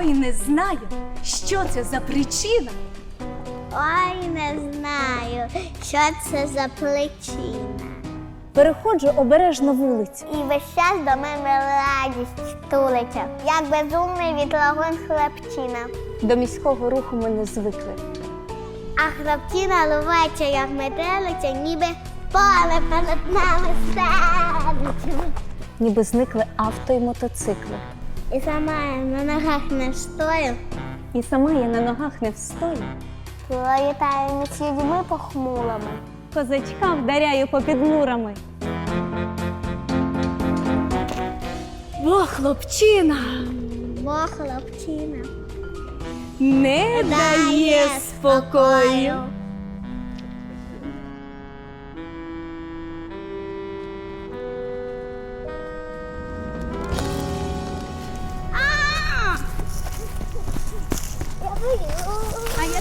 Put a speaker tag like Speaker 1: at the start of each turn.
Speaker 1: Ой, не знаю, що це за причина.
Speaker 2: Ой, не знаю, що це за причина.
Speaker 3: Переходжу обережно вулицю.
Speaker 2: І весь час до мене радість тулиться, як безумний відлагон хлопчина.
Speaker 3: До міського руху ми не звикли.
Speaker 2: А хлопчина лувається, як метелиця, ніби поле перед нами ставиться.
Speaker 3: Ніби зникли авто і мотоцикли.
Speaker 2: І сама я на ногах не стою,
Speaker 3: І сама я на ногах не встою.
Speaker 2: пролітаю між людьми похмурами.
Speaker 3: Козачкам вдаряю попід мурами.
Speaker 1: Бо хлопчина
Speaker 2: Бо хлопчина
Speaker 1: не дає спокою.
Speaker 2: А! Я